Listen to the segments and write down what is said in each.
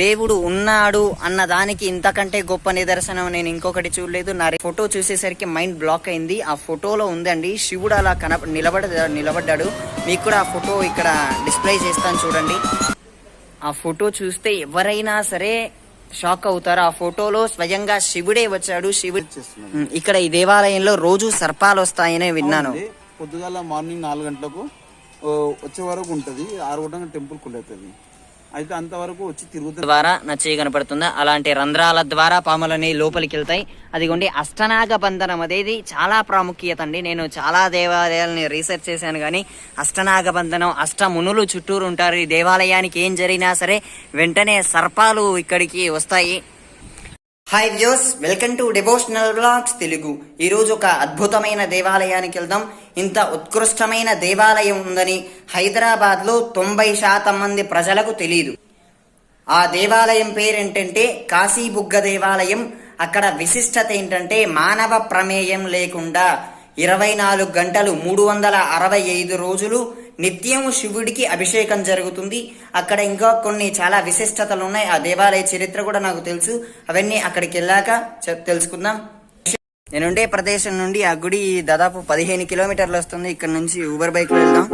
దేవుడు ఉన్నాడు అన్న దానికి ఇంతకంటే గొప్ప నిదర్శనం నేను ఇంకొకటి చూడలేదు. నా ఫోటో చూసేసరికి మైండ్ బ్లాక్ అయింది. ఆ ఫోటోలో ఉందండి శివుడు అలా కన నిలబడ నిలబడ్డాడు. మీకు కూడా ఆ ఫోటో ఇక్కడ డిస్ప్లే చేస్తాను చూడండి. ఆ ఫోటో చూస్తే ఎవరైనా సరే షాక్ అవుతారు. ఆ ఫోటోలో స్వయంగా శివుడే వచ్చాడు. శివుడు ఇక్కడ ఈ దేవాలయంలో రోజు సర్పాలు వస్తాయనే విన్నాను. పొద్దుగాల మార్నింగ్ నాలుగు గంటలకు వచ్చే వరకు ఉంటుంది. ఆరు గంటలకు టెంపుల్ కుళ్ళవుతుంది అయితే అంతవరకు వచ్చి తిరుగుతుంది ద్వారా నచ్చి కనపడుతుందా? అలాంటి రంధ్రాల ద్వారా పాములని లోపలికి వెళ్తాయి. అదిగోండి అష్టనాగ బంధనం అనేది చాలా ప్రాముఖ్యత అండి. నేను చాలా దేవాలయాలని రీసెర్చ్ చేశాను కానీ అష్టనాగ బంధనం అష్ట మునులు చుట్టూరు ఉంటారు. ఈ దేవాలయానికి ఏం జరిగినా సరే వెంటనే సర్పాలు ఇక్కడికి వస్తాయి. Hi views welcome to devotional blogs Telugu ఈ రోజు ఒక అద్భుతమైన దేవాలయానికి వెళ్దాం. ఇంత ఉత్కృష్టమైన దేవాలయం ఉందని హైదరాబాద్లో తొంభై శాతం మంది ప్రజలకు తెలియదు ఆ దేవాలయం పేరేంటంటే కాశీబుగ్గ దేవాలయం. అక్కడ విశిష్టత ఏంటంటే మానవ ప్రమేయం లేకుండా ఇరవై నాలుగు గంటలు మూడు వందల అరవై ఐదు రోజులు నిత్యం శివుడికి అభిషేకం జరుగుతుంది. అక్కడ ఇంకా కొన్ని చాలా విశిష్టతలు ఉన్నాయి ఆ దేవాలయ చరిత్ర కూడా నాకు తెలుసు. అవన్నీ అక్కడికి వెళ్ళాక తెలుసుకుందాం. నేనుండే ప్రదేశం నుండి ఆ గుడి దాదాపు పదిహేను కిలోమీటర్లు వస్తుంది. ఇక్కడ నుంచి ఊబర్ బైక్ వెళ్దాం.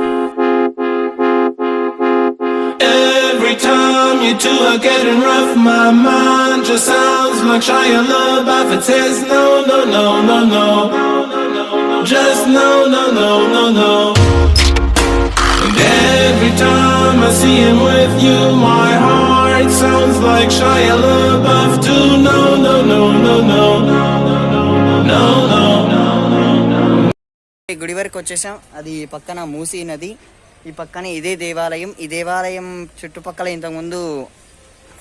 Every time you two are getting rough, my mind just sounds like It says no, no, no, no, no, just no, no, no, no, no. Every time I see him with you, my heart sounds like Shia LaBeouf. Too. No, no, no, no, no, no, no, no. గుడి వరకు వచ్చేసాం. అది పక్కన మూసీ నది. ఈ పక్కన ఇదే దేవాలయం. ఈ దేవాలయం చుట్టుపక్కల ఇంతకుముందు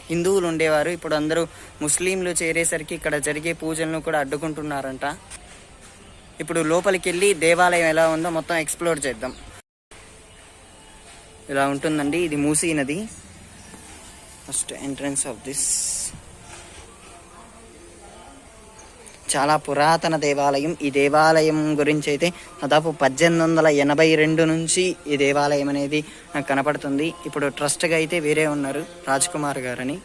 హిందువులు ఉండేవారు. ఇప్పుడు అందరూ ముస్లింలు చేరేసరికి ఇక్కడ జరిగే పూజలను కూడా అడ్డుకుంటున్నారంట. ఇప్పుడు లోపలికి వెళ్ళి దేవాలయం ఎలా ఉందో మొత్తం ఎక్స్ప్లోర్ చేద్దాం. ఇలా ఉంటుందండి. ఇది మూసీ నది. ఫస్ట్ ఎంట్రన్స్ ఆఫ్ దిస్ చాలా పురాతన దేవాలయం. ఈ దేవాలయం గురించి అయితే దాదాపు పద్దెనిమిది వందల ఎనభై రెండు నుంచి ఈ దేవాలయం అనేది నాకు కనపడుతుంది. ఇప్పుడు ట్రస్ట్గా అయితే వేరే ఉన్నారు రాజ్ కుమార్ గారని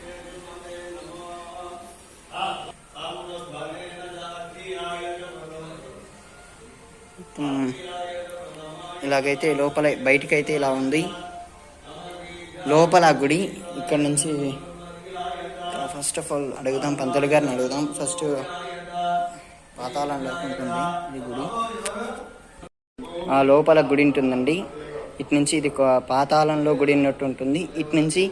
ఇలాగైతే లోపల బయటికైతే ఇలా ఉంది. లోపల గుడి ఇక్కడ నుంచి ఫస్ట్ ఆఫ్ ఆల్ అడుగుదాం పంతులు గారిని అడుగుదాం. ఫస్ట్ పాతాళంలో ఉంటుంది ఇది గుడి. ఆ లోపల గుడి ఉంటుందండి. ఇటు నుంచి ఇది ఒక పాతాళంలో గుడి ఉన్నట్టు ఉంటుంది. ఇటు నుంచి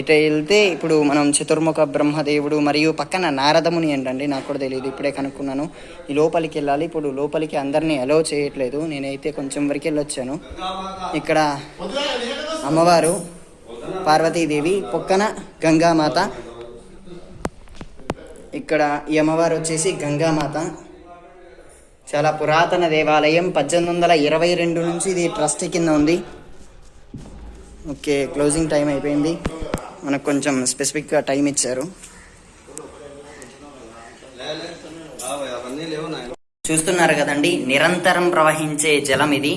ఇటు వెళ్తే ఇప్పుడు మనం చతుర్ముఖ బ్రహ్మదేవుడు మరియు పక్కన నారదముని ఏంటండి నాకు కూడా తెలియదు ఇప్పుడే కనుక్కున్నాను. ఈ లోపలికి వెళ్ళాలి. ఇప్పుడు లోపలికి అందరినీ అలో చేయట్లేదు. నేనైతే కొంచెం వరకు వెళ్ళొచ్చాను. ఇక్కడ అమ్మవారు పార్వతీదేవి పక్కన గంగామాత. ఇక్కడ ఈ అమ్మవారు వచ్చేసి గంగామాత. చాలా పురాతన దేవాలయం. పద్దెనిమిది వందల ఇరవై రెండు నుంచి ఇది ట్రస్ట్ కింద ఉంది. ఓకే క్లోజింగ్ టైం అయిపోయింది. మనకు కొంచెం స్పెసిఫిక్గా టైం ఇచ్చారు. చూస్తున్నారు కదండి నిరంతరం ప్రవహించే జలం ఇది.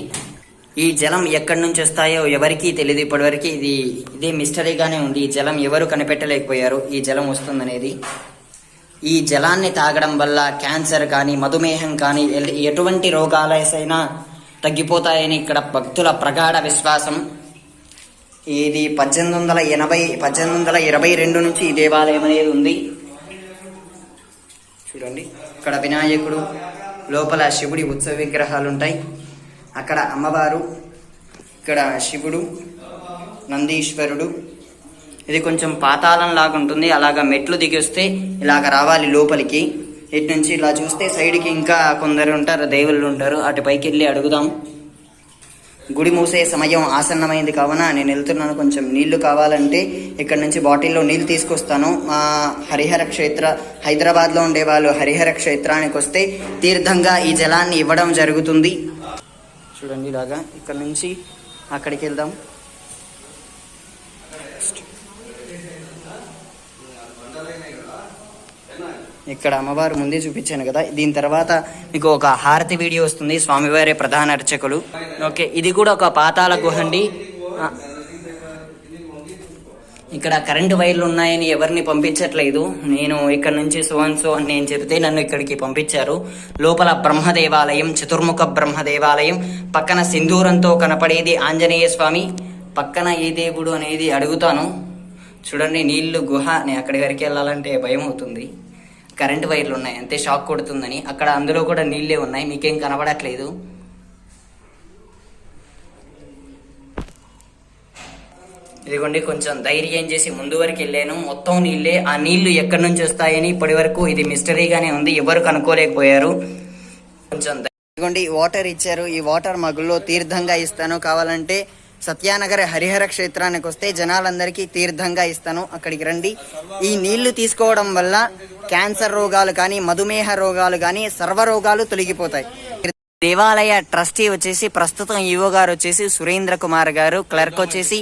ఈ జలం ఎక్కడి నుంచి వస్తాయో ఎవరికీ తెలియదు ఇప్పటివరకు ఇది ఇదే మిస్టరీగానే ఉంది. ఈ జలం ఎవరు కనిపెట్టలేకపోయారు? ఈ జలం వస్తుందనేది. ఈ జలాన్ని తాగడం వల్ల క్యాన్సర్ కానీ మధుమేహం కానీ ఎటువంటి రోగాలైనా తగ్గిపోతాయని ఇక్కడ భక్తుల ప్రగాఢ విశ్వాసం. ఇది పద్దెనిమిది వందల ఎనభై పద్దెనిమిది వందల ఇరవై రెండు నుంచి ఈ దేవాలయం అనేది ఉంది. చూడండి. ఇక్కడ వినాయకుడు లోపల శివుడి ఉత్సవ విగ్రహాలు ఉంటాయి అక్కడ అమ్మవారు ఇక్కడ శివుడు నందీశ్వరుడు. ఇది కొంచెం పాతాళం లాగా ఉంటుంది. అలాగా మెట్లు దిగి వస్తే ఇలాగ రావాలి లోపలికి. ఇటు నుంచి ఇలా చూస్తే సైడ్కి ఇంకా కొందరు ఉంటారు దేవుళ్ళు ఉంటారు. అటు పైకి వెళ్ళి అడుగుదాం. గుడి మూసే సమయం ఆసన్నమైంది కావున నేను వెళ్తున్నాను. కొంచెం నీళ్ళు కావాలంటే ఇక్కడ నుంచి బాటిల్లో నీళ్ళు తీసుకొస్తాను. మా హరిహర క్షేత్ర హైదరాబాద్లో ఉండే వాళ్ళు హరిహర క్షేత్రానికి వస్తే తీర్థంగా ఈ జలాన్ని ఇవ్వడం జరుగుతుంది. చూడండి ఇలాగా. ఇక్కడ నుంచి అక్కడికి వెళ్దాం. ఇక్కడ అమ్మవారు ముందే చూపించాను కదా. దీని తర్వాత మీకు ఒక హారతి వీడియో వస్తుంది. స్వామివారి ప్రధాన అర్చకులు. ఓకే ఇది కూడా ఒక పాతాల గుహ అండి. ఇక్కడ కరెంటు వైర్లు ఉన్నాయని ఎవరిని పంపించట్లేదు. నేను ఇక్కడ నుంచి సో అండ్ సో అని నేను చెబితే నన్ను ఇక్కడికి పంపించారు. లోపల బ్రహ్మ దేవాలయం చతుర్ముఖ బ్రహ్మ దేవాలయం పక్కన సింధూరంతో కనపడేది ఆంజనేయ స్వామి. పక్కన ఏ దేవుడు అనేది అడుగుతాను. చూడండి నీళ్ళు గుహ నేను అక్కడి వరకు వెళ్ళాలంటే భయం అవుతుంది. కరెంటు వైర్లు ఉన్నాయి అంతే షాక్ కొడుతుందని. అక్కడ అందులో కూడా నీళ్ళే ఉన్నాయి మీకేం కనబడట్లేదు. ఇదిగోండి కొంచెం ధైర్యం చేసి ముందు వరకు వెళ్ళాను. మొత్తం నీళ్ళే ఆ నీళ్ళు ఎక్కడి నుంచి వస్తాయని ఇప్పటి వరకు ఇది మిస్టరీగానే ఉంది. ఎవరు కనుక్కోలేకపోయారు. కొంచెం ఇదిగోండి వాటర్ ఇచ్చారు. ఈ వాటర్ మగుల్లో తీర్థంగా ఇస్తాను. కావాలంటే సత్యానగర్ హరిహర క్షేత్రానికి వస్తే జనాలందరికీ తీర్థంగా ఇస్తాను. అక్కడికి రండి. ఈ నీళ్ళు తీసుకోవడం వల్ల క్యాన్సర్ రోగాలు కానీ మధుమేహ రోగాలు కానీ సర్వ రోగాలు తొలగిపోతాయి. దేవాలయ ట్రస్టీ వచ్చేసి ప్రస్తుతం ఈవో గారు వచ్చేసి సురేంద్ర కుమార్ గారు క్లర్క్ వచ్చేసి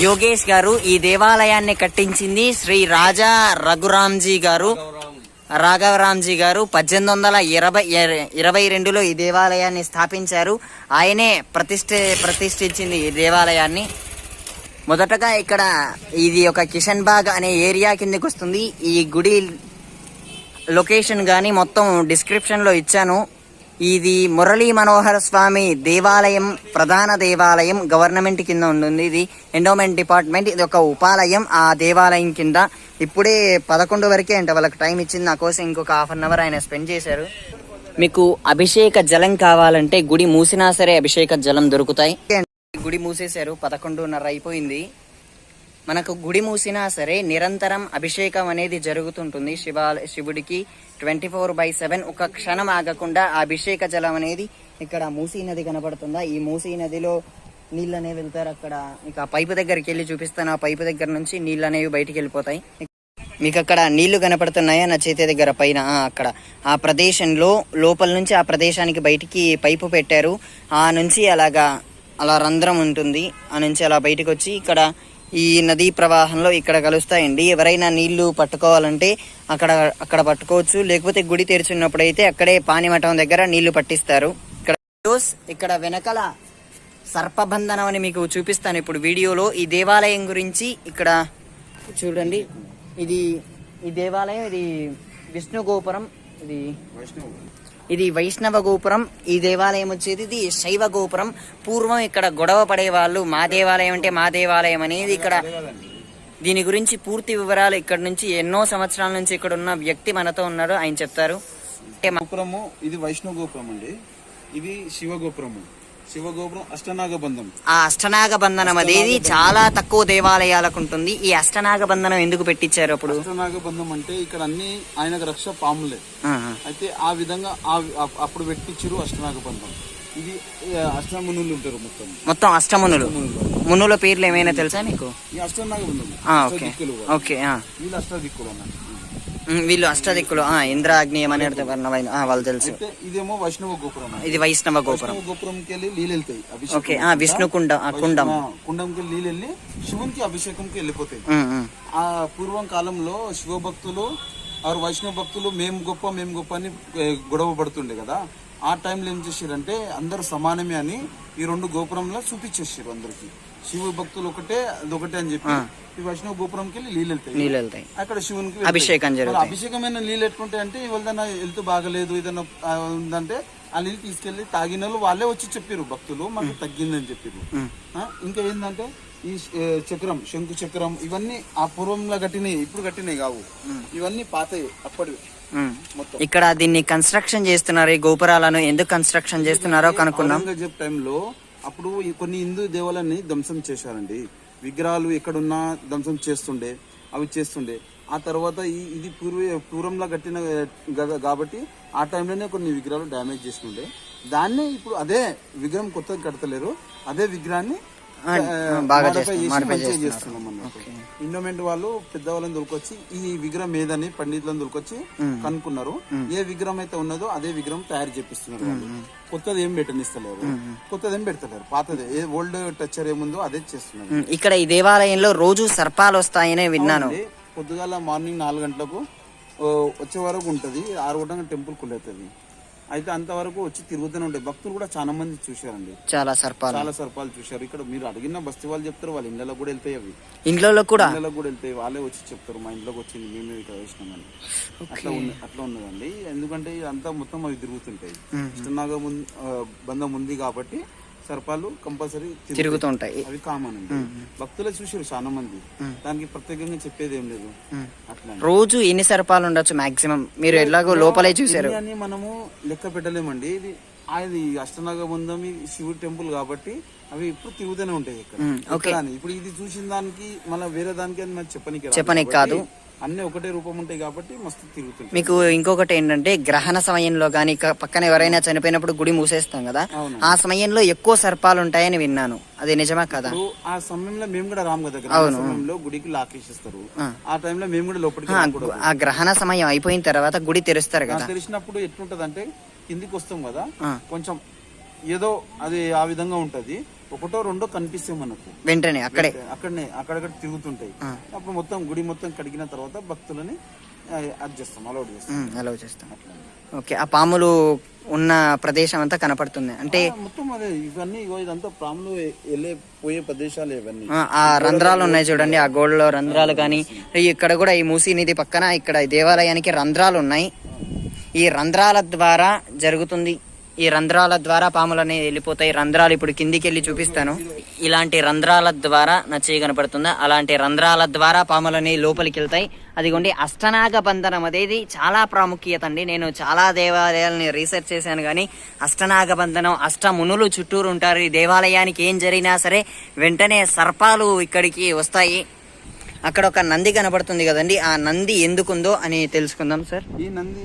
యోగేష్ గారు ఈ దేవాలయాన్ని కట్టించింది శ్రీ రాజా రఘురామ్జీ గారు. రాఘవరామ్జీ గారు పద్దెనిమిది వందల ఇరవై ఇరవై రెండులో ఈ దేవాలయాన్ని స్థాపించారు. ఆయనే ప్రతిష్ఠ ప్రతిష్ఠించింది ఈ దేవాలయాన్ని. మొదటగా ఇక్కడ ఇది ఒక కిషన్ బాగ్ అనే ఏరియా కిందకి వస్తుంది. ఈ గుడి లొకేషన్ కానీ మొత్తం డిస్క్రిప్షన్లో ఇచ్చాను. ఇది మురళీ మనోహర స్వామి దేవాలయం ప్రధాన దేవాలయం గవర్నమెంట్ కింద ఉంటుంది. ఇది ఎండోమెంట్ డిపార్ట్మెంట్. ఇది ఒక ఉపాలయం ఆ దేవాలయం కింద. ఇప్పుడే పదకొండు వరకే అంటే వాళ్ళకి టైం ఇచ్చింది. నా కోసం ఇంకొక హాఫ్ అన్ అవర్ ఆయన స్పెండ్ చేశారు. మీకు అభిషేక జలం కావాలంటే గుడి మూసినా సరే అభిషేక జలం దొరుకుతాయి. గుడి మూసేశారు పదకొండున్నర అయిపోయింది. మనకు గుడి మూసినా సరే నిరంతరం అభిషేకం అనేది జరుగుతుంటుంది. శివ శివుడికి ట్వంటీ ఫోర్ బై సెవెన్ ఒక క్షణం ఆగకుండా ఆ అభిషేక జలం అనేది ఇక్కడ మూసీ నది కనబడుతుందా? ఈ మూసీ నదిలో నీళ్ళు అనేవి వెళ్తారు అక్కడ. మీకు ఆ పైపు దగ్గరికి వెళ్ళి చూపిస్తాను. ఆ పైపు దగ్గర నుంచి నీళ్ళు అనేవి బయటికి వెళ్ళిపోతాయి. మీకు అక్కడ నీళ్ళు కనపడుతున్నాయా? నా చేతి దగ్గర పైన అక్కడ. ఆ ప్రదేశంలో లోపల నుంచి ఆ ప్రదేశానికి బయటికి పైపు పెట్టారు. ఆ నుంచి అలాగా అలా రంధ్రం ఉంటుంది. ఆ నుంచి అలా బయటకు వచ్చి ఇక్కడ ఈ నదీ ప్రవాహంలో ఇక్కడ కలుస్తాయండి. ఎవరైనా నీళ్ళు పట్టుకోవాలంటే అక్కడ అక్కడ పట్టుకోవచ్చు. లేకపోతే గుడి తెరిచున్నప్పుడు అయితే అక్కడే పానిమఠం దగ్గర నీళ్ళు పట్టిస్తారు. ఇక్కడ ఇక్కడ వెనకల సర్పబంధనం అని మీకు చూపిస్తాను. ఇప్పుడు వీడియోలో ఈ దేవాలయం గురించి ఇక్కడ చూడండి. ఇది ఈ దేవాలయం ఇది విష్ణు గోపురం ఇది ఇది వైష్ణవ గోపురం ఈ దేవాలయం వచ్చేది ఇది శైవ గోపురం. పూర్వం ఇక్కడ గొడవ పడేవాళ్ళు మా దేవాలయం అంటే మా దేవాలయం అనేది ఇక్కడ దీని గురించి పూర్తి వివరాలు ఇక్కడ నుంచి ఎన్నో సంవత్సరాల నుంచి ఇక్కడ ఉన్న వ్యక్తి మనతో ఉన్నారు ఆయన చెప్తారు. అంటే గోపురము ఇది వైష్ణవ గోపురం అండి ఇది శివ గోపురము. శివ గోపురం అష్టనాగ బంధం ఆ అష్టనాగ బంధనం అనేది చాలా తక్కువ దేవాలయాలకు ఉంటుంది. ఈ అష్టనాగ బంధనం ఎందుకు పెట్టించారు అప్పుడు? అష్టనాగ బంధం అంటే ఇక్కడ అన్ని ఆయనకు రక్ష పాములే. అయితే ఆ విధంగా అప్పుడు పెట్టించారు అష్టనాగ బంధం ఇది అష్టమునులు ఉంటారు మొత్తం. మొత్తం అష్టమునులు. మునుల పేర్లు ఏమైనా తెలుసా మీకు ఈ అష్టనాగ బంధం ఓకే. ఓకే. వీళ్ళు అష్టదిక్కులు ఉమ్, వీళ్ళు అష్టదిక్కులు. ఆ, ఇంద్ర అగ్ని ఏమని వర్ణమైన ఆ, వాళ్ళు తెలుసు. ఇదేమో వైష్ణవ గోపురం. ఇది వైష్ణవ గోపురం. గోపురంకి వెళ్ళి నీళ్ళు వెళ్తాయి అభిషేకం ఓకే ఆ విష్ణు కుండ ఆ కుండం కుండంకి నీళ్ళు వెళ్ళి శివునికి అభిషేకంకి వెళ్ళిపోతాయి. ఆ పూర్వం కాలంలో శివ భక్తులు ఆరు వైష్ణవ భక్తులు మేము గొప్ప మేము గొప్ప అని గొడవ పడుతుండే కదా. ఆ టైంలో ఏం చేశారంటే అందరూ సమానమే అని ఈ రెండు గోపురంలో చూపించేసారు అందరికి. శివ భక్తులు ఒకటే అది ఒకటే అని చెప్పి ఈ వైష్ణవ గోపురంకి వెళ్ళి నీళ్ళు వెళ్తాయి. నీళ్ళు వెళ్తాయి అక్కడ శివునికి. అభిషేకం మరి జరుగుతాయి. అభిషేకమైన నీళ్ళు ఎట్లుంటాయి అంటే ఏదైనా హెల్త్ బాగలేదు ఏదైనా ఉందంటే ఆ నీళ్ళు తీసుకెళ్ళి తాగిన వాళ్ళు వాళ్ళే వచ్చి చెప్పారు భక్తులు మాకు తగ్గిందని చెప్పారు ఇంకా ఏంటంటే ఈ చక్రం శంకు చక్రం ఇవన్నీ ఆ పూర్వంలో కట్టినాయి ఇప్పుడు కట్టినాయి కావు. ఇవన్నీ పాతవి అప్పటివి. ఇక్కడ దీన్ని కన్స్ట్రక్షన్ చేస్తున్నారు ఈ గోపురాలను ఎందుకు కన్స్ట్రక్షన్ చేస్తున్నారో కనుక్కున్నాం టైంలో అప్పుడు ఈ కొన్ని హిందూ దేవాలయాన్ని ధ్వంసం చేశారండి. విగ్రహాలు ఎక్కడున్నా ధ్వంసం చేస్తుండే అవి చేస్తుండే. ఆ తర్వాత ఇది పూర్వ పూర్వంలో కట్టిన గ- కాబట్టి ఆ టైంలోనే కొన్ని విగ్రహాలు డ్యామేజ్ చేస్తుండే దాన్నే ఇప్పుడు అదే విగ్రహం కొత్తగా కడతలేరు. అదే విగ్రహాన్ని బాగా. చేస్తున్నాం అన్నట్టు ఇండోమెంట్ వాళ్ళు పెద్దవాళ్ళని దొరికొచ్చి ఈ విగ్రహం ఏదని పండితులను దొరికొచ్చి కనుక్కున్నారు. ఏ విగ్రహం అయితే ఉన్నదో అదే విగ్రహం తయారు చేపిస్తున్నారు వాళ్ళు. కొత్తది ఏం పెట్టనిస్తలేరు. కొత్తది ఏం పెడతలేరు. పాతదే. ఏ ఓల్డ్ టచ్చర్ ఏముందో అదే చేస్తున్నారు. ఇక్కడ ఈ దేవాలయంలో రోజు సర్పాలు వస్తాయనే విన్నాను. పొద్దుగాల మార్నింగ్ నాలుగు గంటలకు వచ్చే వరకు ఉంటది. ఆరు గంటలకు టెంపుల్ కుళ్ళవుతుంది అయితే అంతవరకు వచ్చి తిరుగుతూనే ఉంటాయి భక్తులు కూడా చాలా మంది చూశారండి. చాలా సర్పాలు. చాలా సర్పాలు చూశారు. ఇక్కడ మీరు అడిగిన బస్తీ వాళ్ళు చెప్తారు వాళ్ళ ఇళ్ళలో కూడా వెళ్తాయి అవి. ఇంట్లో కూడా? ఇళ్ళలో కూడా వెళ్తాయి. వాళ్ళే వచ్చి చెప్తారు మా ఇంట్లోకి వచ్చింది మేము ఇక్కడ వేసినామని. అట్లా ఉంది అట్లా ఉన్నదండి. ఎందుకంటే ఇదంతా మొత్తం అవి తిరుగుతుంటాయి. ఇష్టనాగ ముందు బంధం ఉంది కాబట్టి సర్పాలు కంపల్సరీ తిరుగుతూ ఉంటాయి అవి కామన్ అండి. భక్తులే చూసారు చాలా మంది. దానికి ప్రత్యేకంగా చెప్పేది ఏం లేదు అట్లా రోజు ఎన్ని సర్పాలు ఉండొచ్చు మాక్సిమం? మీరు ఎలాగో లోపలే చూసారు అని మనము లెక్క పెట్టలేమండి. ఇది అది అష్టనాగ బంధం శివుడి టెంపుల్ కాబట్టి అవి ఇప్పుడు తిరుగుతూనే ఉంటాయి ఇక్కడ. ఇప్పుడు ఇది చూసిన దానికి మళ్ళీ వేరే దానికి అని చెప్పనికి చెప్పనీకి కాదు. అన్ని ఒకటే రూపం ఉంటాయి కాబట్టి మస్తు తిరుగుతుంటాయి. మీకు ఇంకొకటి ఏంటంటే గ్రహణ సమయంలో కానీ పక్కన ఎవరైనా చనిపోయినప్పుడు గుడి మూసేస్తాం కదా. ఆ సమయంలో ఎక్కువ సర్పాలు ఉంటాయని విన్నాను. అది నిజమా కదా? ఆ సమయంలో మేము కూడా రాము కదా సమయంలో గుడికి లాకేసిస్తారు ఆ. టైంలో మేము కూడా లోపలికి ఆ గ్రహణ సమయం అయిపోయిన తర్వాత గుడి తెరుస్తారు కదా. నాకు తెలిసినప్పుడు ఎట్లుంటది అంటే కిందికి వస్తాం కదా. కొంచెం ఏదో అది ఆ విధంగా ఉంటది. ఒకటో రెండో కనిపిస్తాయి మనకు. వెంటనే అక్కడే. అక్కడనే అక్కడక్కడ తిరుగుతుంటాయి. అప్పుడు మొత్తం గుడి మొత్తం కడిగిన తర్వాత భక్తులని అది చేస్తాం అలౌడ్ చేస్తాం. అలా చేస్తాం. ఓకే ఆ పాములు ఉన్న ప్రదేశం అంతా కనపడుతుంది. అంటే మొత్తం అదే ఇవన్నీ ఇదంతా ప్రాములు వెళ్ళే పోయే ప్రదేశాలు ఇవన్నీ. ఆ, రంధ్రాలు ఉన్నాయి చూడండి ఆ గోడలో రంధ్రాలు కానీ ఇక్కడ కూడా ఈ మూసీ నది పక్కన ఇక్కడ ఈ దేవాలయానికి రంధ్రాలు ఉన్నాయి. ఈ రంధ్రాల ద్వారా జరుగుతుంది ఈ రంధ్రాల ద్వారా పాములు అనేవి వెళ్ళిపోతాయి రంధ్రాలు ఇప్పుడు కిందికి వెళ్ళి చూపిస్తాను. ఇలాంటి రంధ్రాల ద్వారా నచ్చి కనపడుతుందా? అలాంటి రంధ్రాల ద్వారా పాములు అనేవి లోపలికి వెళ్తాయి. అదిగోండి అష్టనాగ బంధనం అనేది చాలా ప్రాముఖ్యత అండి. నేను చాలా దేవాలయాలని రీసెర్చ్ చేశాను కానీ అష్టనాగ బంధనం అష్ట మునులు చుట్టూరు ఉంటారు. ఈ దేవాలయానికి ఏం జరిగినా సరే వెంటనే సర్పాలు ఇక్కడికి వస్తాయి. అక్కడ ఒక నంది కనబడుతుంది కదండి. ఆ నంది ఎందుకుందో అని తెలుసుకుందాం సార్. ఈ నంది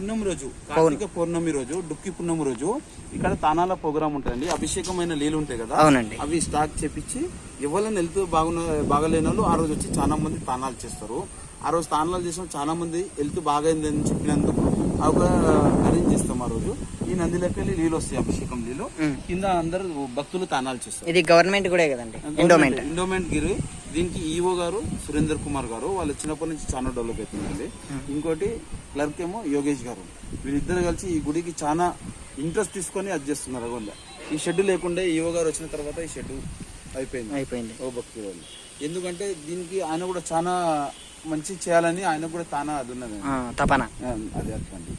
పున్నమి రోజు కార్తీక పౌర్ణమి రోజు డుక్కి పున్నమి రోజు ఇక్కడ తానాల ప్రోగ్రామ్ ఉంటుందండి. అభిషేకమైన నీళ్ళు ఉంటాయి కదా అవునండి. అవి స్టాక్ చేపించి ఎవరైనా వెళ్తూ బాగున్న బాగలేని వాళ్ళు ఆ రోజు వచ్చి చాలా మంది తానాలు చేస్తారు. ఆ రోజు తానాలు చేసిన చాలా మంది వెళ్తూ బాగైంది అని చెప్పినందుకు ఒక అరేంజ్ చేస్తాం ఆ రోజు. ఈ నందిలోకి వెళ్ళి నీళ్ళు వస్తాయి అభిషేకం నీళ్ళు కింద అందరు భక్తులు తానాలు చేస్తారు. ఇది గవర్నమెంట్ కూడా కదండి ఎండోమెంట్. ఎండోమెంట్ గిరి. దీనికి ఈఓ గారు సురేందర్ కుమార్ గారు వాళ్ళు చిన్నప్పటి నుంచి చాలా డెవలప్ అవుతుందండి ఇంకోటి క్లర్క్ ఏమో యోగేష్ గారు. వీళ్ళిద్దరు కలిసి ఈ గుడికి చాలా ఇంట్రెస్ట్ తీసుకొని అది చేస్తున్నారు అగోంద ఈ షెడ్ లేకుండే ఈఓ గారు వచ్చిన తర్వాత ఈ షెడ్ అయిపోయింది. అయిపోయింది. ఓ భక్తి వాళ్ళు ఎందుకంటే దీనికి ఆయన కూడా చాలా మంచి చేయాలని ఆయన కూడా తానా అది ఉన్నది. తపన. అదే అట్లండి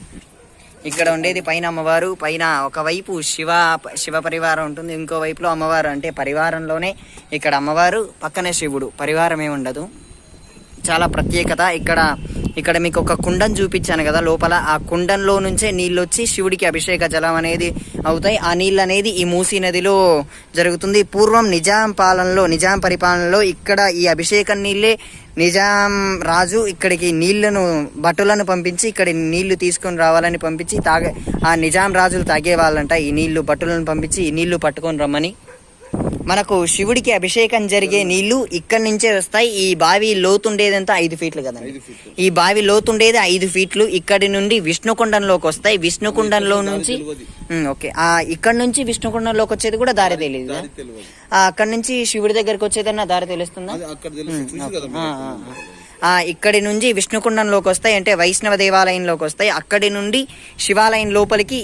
ఇక్కడ ఉండేది పైన అమ్మవారు. పైన ఒకవైపు శివ శివ పరివారం ఉంటుంది. ఇంకో వైపులో అమ్మవారు. అంటే పరివారంలోనే ఇక్కడ అమ్మవారు పక్కనే శివుడు. పరివారం ఏమి ఉండదు చాలా ప్రత్యేకత. ఇక్కడ ఇక్కడ మీకు ఒక కుండం చూపించాను కదా లోపల. ఆ కుండంలో నుంచే నీళ్ళు వచ్చి శివుడికి అభిషేక జలం అనేది అవుతాయి. ఆ నీళ్ళు అనేది ఈ మూసీ నదిలో జరుగుతుంది. పూర్వం నిజాం పాలనలో నిజాం పరిపాలనలో ఇక్కడ ఈ అభిషేకం నీళ్ళే నిజాం రాజు ఇక్కడికి నీళ్ళను బట్టలను పంపించి ఇక్కడ నీళ్ళు తీసుకొని రావాలని పంపించి తాగే ఆ నిజాం రాజులు తాగేవాళ్ళంట. ఈ నీళ్ళు బట్టలను పంపించి ఈ నీళ్ళు పట్టుకొని రమ్మని. మనకు శివుడికి అభిషేకం జరిగే నీళ్ళు ఇక్కడి నుంచే వస్తాయి. ఈ బావి లోతుండేదంతా ఐదు ఫీట్లు కదండి. ఈ బావి లోతుండేది ఐదు ఫీట్లు. ఇక్కడి నుండి విష్ణుకుండంలోకి వస్తాయి. విష్ణుకుండంలో నుంచి ఓకే. ఆ ఇక్కడ నుంచి విష్ణుకుండంలోకి వచ్చేది కూడా దారి తెలియదు. అక్కడ నుంచి శివుడి దగ్గరికి వచ్చేదన్నా దారి తెలుస్తుందా? ఇక్కడి నుంచి విష్ణుకుండంలోకి వస్తాయి. అంటే వైష్ణవ దేవాలయంలోకి వస్తాయి. అక్కడి నుండి శివాలయం లోపలికి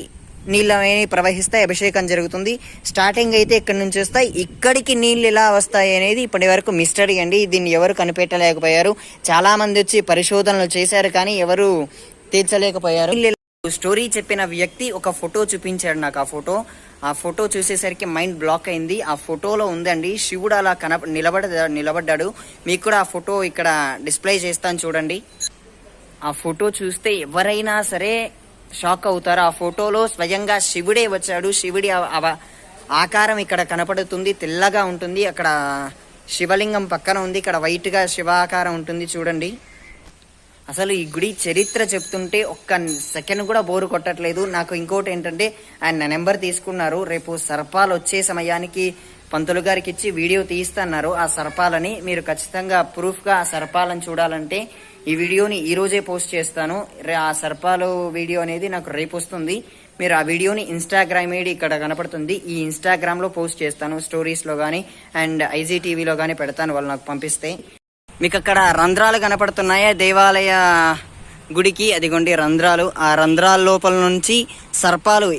నీళ్ళని ప్రవహిస్తాయి అభిషేకం జరుగుతుంది. స్టార్టింగ్ అయితే ఇక్కడి నుంచి వస్తాయి. ఇక్కడికి నీళ్ళు ఎలా వస్తాయి అనేది ఇప్పటి వరకు మిస్టరీ అండి. దీన్ని ఎవరు కనిపెట్టలేకపోయారు. చాలామంది వచ్చి పరిశోధనలు చేశారు కానీ ఎవరు తీర్చలేకపోయారు. స్టోరీ చెప్పిన వ్యక్తి ఒక ఫోటో చూపించాడు నాకు ఆ ఫోటో. ఆ ఫోటో చూసేసరికి మైండ్ బ్లాక్ అయింది. ఆ ఫోటోలో ఉందండి శివుడు అలా కన నిలబడ నిలబడ్డాడు. మీకు కూడా ఆ ఫోటో ఇక్కడ డిస్ప్లే చేస్తాను చూడండి. ఆ ఫోటో చూస్తే ఎవరైనా సరే షాక్ అవుతారు. ఆ ఫోటోలో స్వయంగా శివుడే వచ్చాడు. శివుడి ఆకారం ఇక్కడ కనపడుతుంది. తెల్లగా ఉంటుంది. అక్కడ శివలింగం పక్కన ఉంది. ఇక్కడ వైట్గా శివ శివాకారం ఉంటుంది చూడండి. అసలు ఈ గుడి చరిత్ర చెప్తుంటే ఒక్క సెకండ్ కూడా బోరు కొట్టట్లేదు. నాకు ఇంకోటి ఏంటంటే ఆయన నెంబర్ తీసుకున్నారు. రేపు సర్పాలు వచ్చే సమయానికి పంతులు గారికి ఇచ్చి వీడియో తీస్తున్నారు ఆ సర్పాలని మీరు ఖచ్చితంగా ప్రూఫ్గా ఆ సర్పాలను చూడాలంటే ఈ వీడియోని ఈ రోజే పోస్ట్ చేస్తాను. ఆ సర్పాలు వీడియో అనేది నాకు రేపు వస్తుంది. మీరు ఆ వీడియోని ఇన్స్టాగ్రామ్ ఐడి ఇక్కడ కనపడుతుంది. ఈ ఇన్స్టాగ్రామ్లో పోస్ట్ చేస్తాను స్టోరీస్లో కానీ అండ్ ఐజీటీవీలో కానీ పెడతాను వాళ్ళు నాకు పంపిస్తే. మీకు అక్కడ రంధ్రాలు కనపడుతున్నాయా? దేవాలయ గుడికి అదిగోండి రంధ్రాలు. ఆ రంధ్రాల లోపల నుంచి సర్పాలు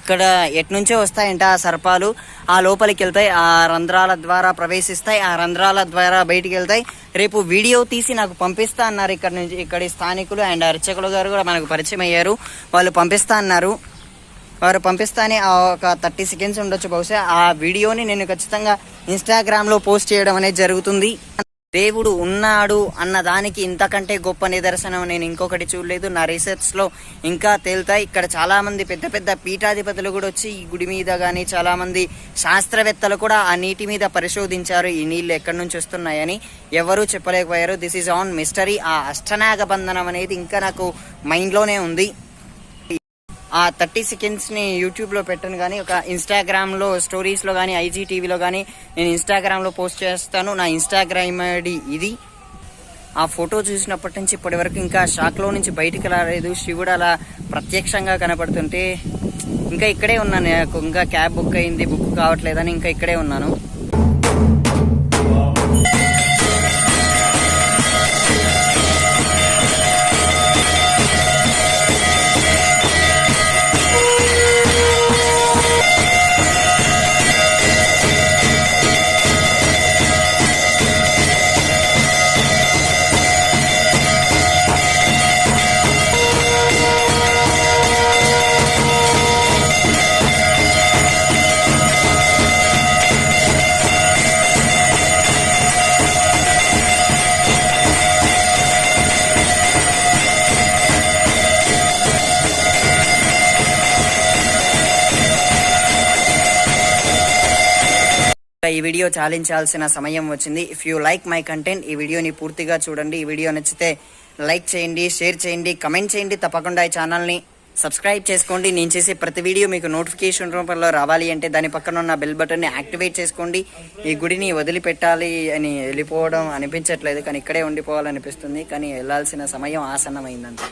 ఇక్కడ ఎట్నుంచో వస్తాయంట ఆ సర్పాలు. ఆ లోపలికి వెళ్తాయి ఆ రంధ్రాల ద్వారా ప్రవేశిస్తాయి ఆ రంధ్రాల ద్వారా బయటికి వెళ్తాయి రేపు వీడియో తీసి నాకు పంపిస్తా అన్నారు ఇక్కడ నుంచి ఇక్కడి స్థానికులు అండ్ అర్చకులు గారు కూడా మనకు పరిచయం అయ్యారు. వాళ్ళు పంపిస్తా అన్నారు. వారు పంపిస్తానే ఆ ఒక థర్టీ సెకండ్స్ ఉండొచ్చు బహుశా. ఆ వీడియోని నేను ఖచ్చితంగా ఇన్స్టాగ్రామ్లో పోస్ట్ చేయడం అనేది జరుగుతుంది. దేవుడు ఉన్నాడు అన్న దానికి ఇంతకంటే గొప్ప నిదర్శనం నేను ఇంకొకటి చూడలేదు. నా రీసెర్చ్లో ఇంకా తేలుతాయి. ఇక్కడ చాలామంది పెద్ద పెద్ద పీఠాధిపతులు కూడా వచ్చి ఈ గుడి మీద కానీ చాలామంది శాస్త్రవేత్తలు కూడా ఆ నీటి మీద పరిశోధించారు. ఈ నీళ్ళు ఎక్కడి నుంచి వస్తున్నాయని ఎవరూ చెప్పలేకపోయారు. దిస్ ఈజ్ ఆన్ మిస్టరీ ఆ అష్టనాగ బంధనం అనేది ఇంకా నాకు మైండ్లోనే ఉంది. ఆ థర్టీ సెకండ్స్ని యూట్యూబ్లో పెట్టను కానీ ఒక ఇన్స్టాగ్రామ్లో స్టోరీస్లో కానీ ఐజీ టీవీలో కానీ నేను ఇన్స్టాగ్రామ్లో పోస్ట్ చేస్తాను. నా ఇన్స్టాగ్రామ్ ఐడి ఇది. ఆ ఫోటో చూసినప్పటి నుంచి ఇప్పటి వరకు ఇంకా షాక్లో నుంచి బయటికి రాలేదు. శివుడు అలా ప్రత్యక్షంగా కనపడుతుంటే ఇంకా ఇక్కడే ఉన్నాను. నాకు ఇంకా క్యాబ్ బుక్ అయింది బుక్ కావట్లేదని ఇంకా ఇక్కడే ఉన్నాను. ఈ వీడియో చాలించాల్సిన సమయం వచ్చింది. If you like my content ఈ వీడియోని పూర్తిగా చూడండి. ఈ వీడియో నచ్చితే లైక్ చేయండి షేర్ చేయండి కమెంట్ చేయండి. తప్పకుండా ఈ ఛానల్ని సబ్స్క్రైబ్ చేసుకోండి. నేను చేసే ప్రతి వీడియో మీకు నోటిఫికేషన్ రూపంలో రావాలి అంటే దాని పక్కన ఉన్న బెల్ బటన్ని యాక్టివేట్ చేసుకోండి. ఈ గుడిని వదిలిపెట్టాలి అని వెళ్ళిపోవడం అనిపించట్లేదు కానీ ఇక్కడే ఉండిపోవాలనిపిస్తుంది. కానీ వెళ్ళాల్సిన సమయం ఆసన్నమైందంటే.